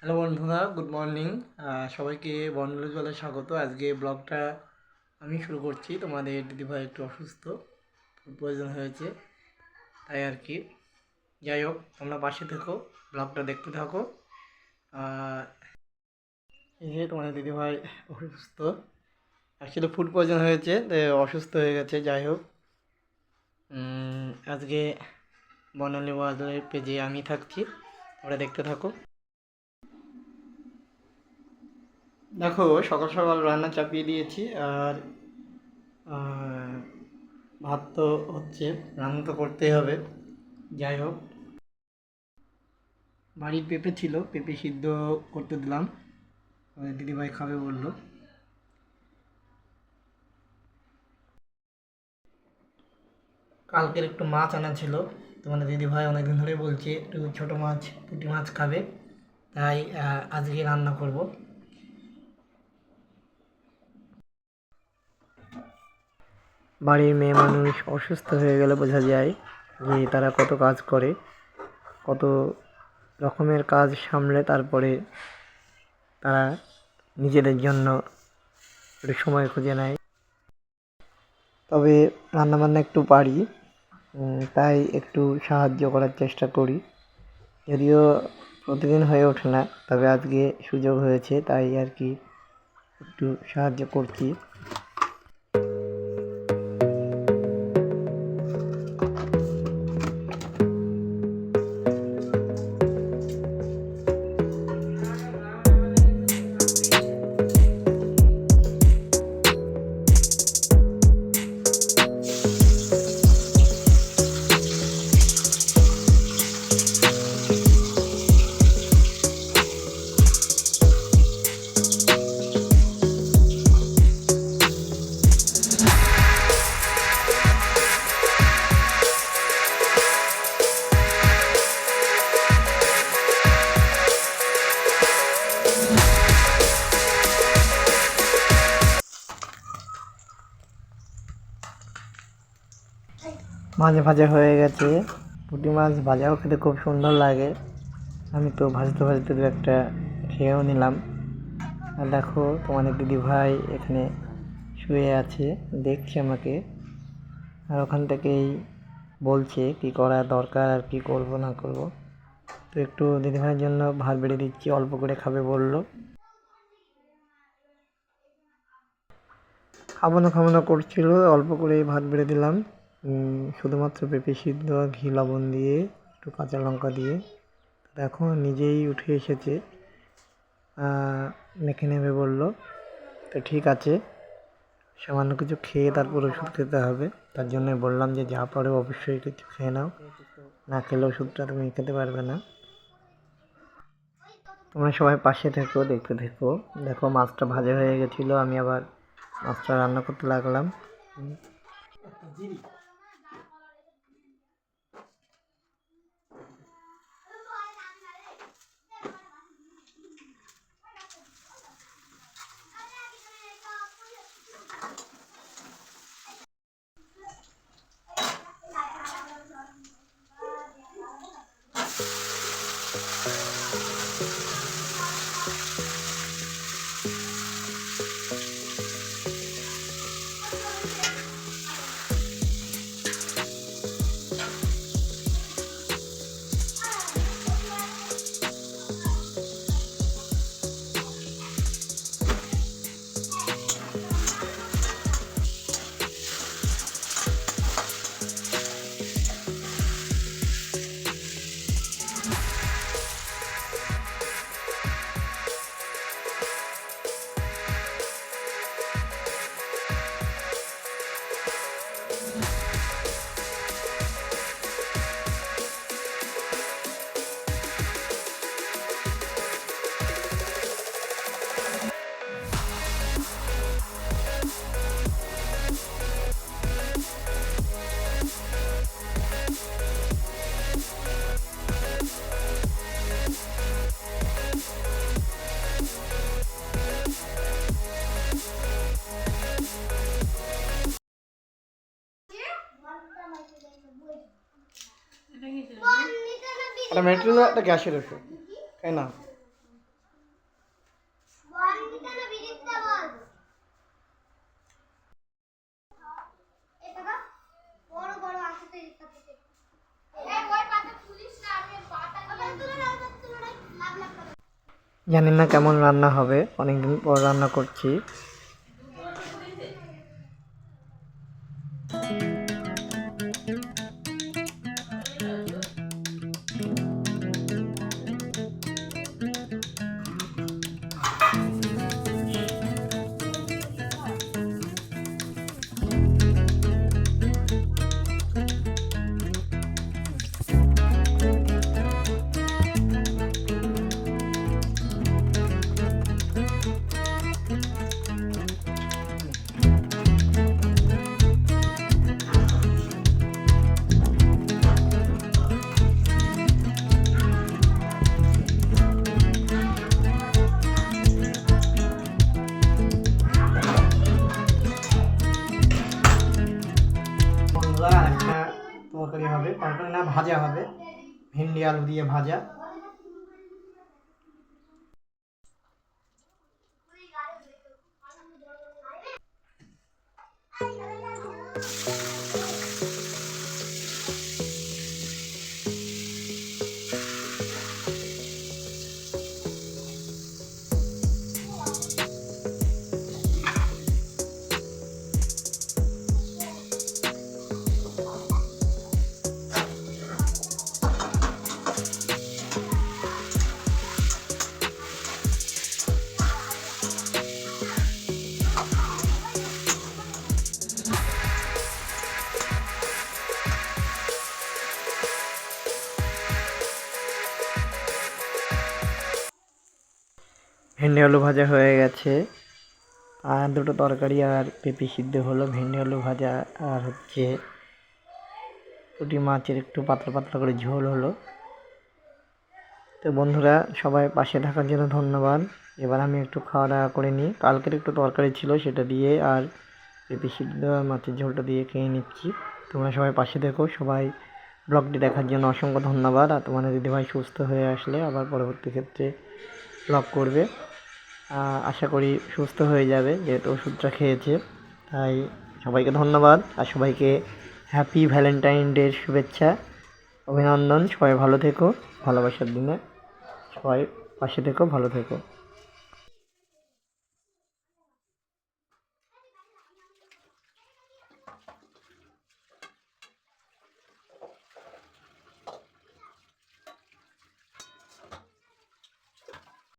Hello বন্ধুরা, good morning. সবাইকে বনলু জলে স্বাগত। আজকে ব্লগটা আমি শুরু করছি। তোমাদের দিদিভাই একটু অসুস্থ প্রয়োজন হয়েছে, তাই আর কি। যাই হোক, তোমরা পাশে থেকো, ব্লগটা দেখতে থাকো। এই যে তোমাদের দিদিভাই অসুস্থ। অ্যাকচুয়ালি ফুড প্রয়োজন হয়েছে অসুস্থ হয়ে গেছে, যাই হোক। আজকে বনলি ওয়ার্ল্ডের পেজে আমি থাকছি, তোমরা দেখতে থাকো। দেখো, সকাল সকাল রান্না চাপিয়ে দিয়েছি আর ভাত তো হচ্ছে, রান্না তো করতেই হবে। যাই হোক। বাড়ির পেঁপে ছিল, পেঁপে সিদ্ধ করতে দিলাম। দিদিভাই খাবে বলল। কালকের একটু মাছ আনা ছিল। তোমাদের দিদিভাই অনেকদিন ধরে বলছে, একটু ছোটো মাছ, পুঁটি মাছ খাবে। তাই আজকে রান্না করব। বাড়ির মেয়ে মানুষ অসুস্থ হয়ে গেলে বোঝা যায় যে তারা কত কাজ করে, কত রকমের কাজ সামলে তারপরে তারা নিজেদের জন্য একটু সময় খুঁজে নেয়। তবে রান্নাবান্না একটু পারি তাই একটু সাহায্য করার চেষ্টা করি। যদিও প্রতিদিন হয়ে ওঠে না, তবে আজকে সুযোগ হয়েছে, তাই আর কি একটু সাহায্য করছি। মাঝে ভাজা হয়ে গেছে। পুঁটি মাছ ভাজাও খেতে খুব সুন্দর লাগে। আমি তো ভাজতে ভাজতে দু একটা খেয়েও নিলাম। আর দেখো, তোমাদের দিদি ভাই এখানে শুয়ে আছে, দেখছে আমাকে। আর ওখান থেকেই বলছে, কি করা দরকার আর কি করব, না করব। তো একটু দিদিভাইয়ের জন্য ভাত বেড়ে দিচ্ছি, অল্প করে খাবে বলল। খাব না খাব না করছিল, অল্প করেই ভাত বেড়ে দিলাম। শুধুমাত্র পেঁপে সিদ্ধ আর ঘি, লবণ দিয়ে, একটু কাঁচা লঙ্কা দিয়ে। দেখো, নিজেই উঠে এসেছে। মেখে নেবে বলল। তো ঠিক আছে। সামান্য কিছু খেয়ে তারপর ওষুধ খেতে হবে। তার জন্য বললাম যে, যা পারো অবশ্যই কিছু খেয়ে নাও। না খেলে ওষুধটা তুমি খেতে পারবে না। তোমরা সবাই পাশে থেকো, দেখতে থেকো। দেখো, মাছটা ভাজা হয়ে গেছিল। আমি আবার মাছটা রান্না করতে লাগলাম। একটা মেটেরিয়াল একটা গ্যাসের ওষুধ তাই না? জানি না কেমন রান্না হবে, অনেকদিন পর রান্না করছি। ভাজা হবে। ভিন্ডি আলু দিয়ে ভাজা। ভেন্ডি আলু ভাজা হয়ে গেছে। আর দুটো তরকারি আর পেঁপে সিদ্ধ হলো। ভেন্ডি আলু ভাজা আর হচ্ছে পুঁটি মাছের একটু পাতলা পাতলা করে ঝোল হলো। তো বন্ধুরা, সবাই পাশে থাকার জন্য ধন্যবাদ। এবার আমি একটু খাওয়া দাওয়া করে নিই। কালকের একটু তরকারি ছিল সেটা দিয়ে আর পেঁপে সিদ্ধ আর মাছের ঝোলটা দিয়ে খেয়ে নিচ্ছি। তোমরা সবাই পাশে দেখো সবাই ব্লগটি দেখার জন্য অসংখ্য ধন্যবাদ। আর তোমাদের দিদিভাই সুস্থ হয়ে আসলে আবার পরবর্তী ক্ষেত্রে ব্লগ করবে। আশা করি সুস্থ হয়ে যাবে, যেহেতু ওষুধটা খেয়েছে। তাই সবাইকে ধন্যবাদ আর সবাইকে হ্যাপি ভ্যালেন্টাইন ডের শুভেচ্ছা, অভিনন্দন। সবাই ভালো থেকো, ভালোবাসার দিনে। সবাই পাশে থেকো, ভালো থেকো।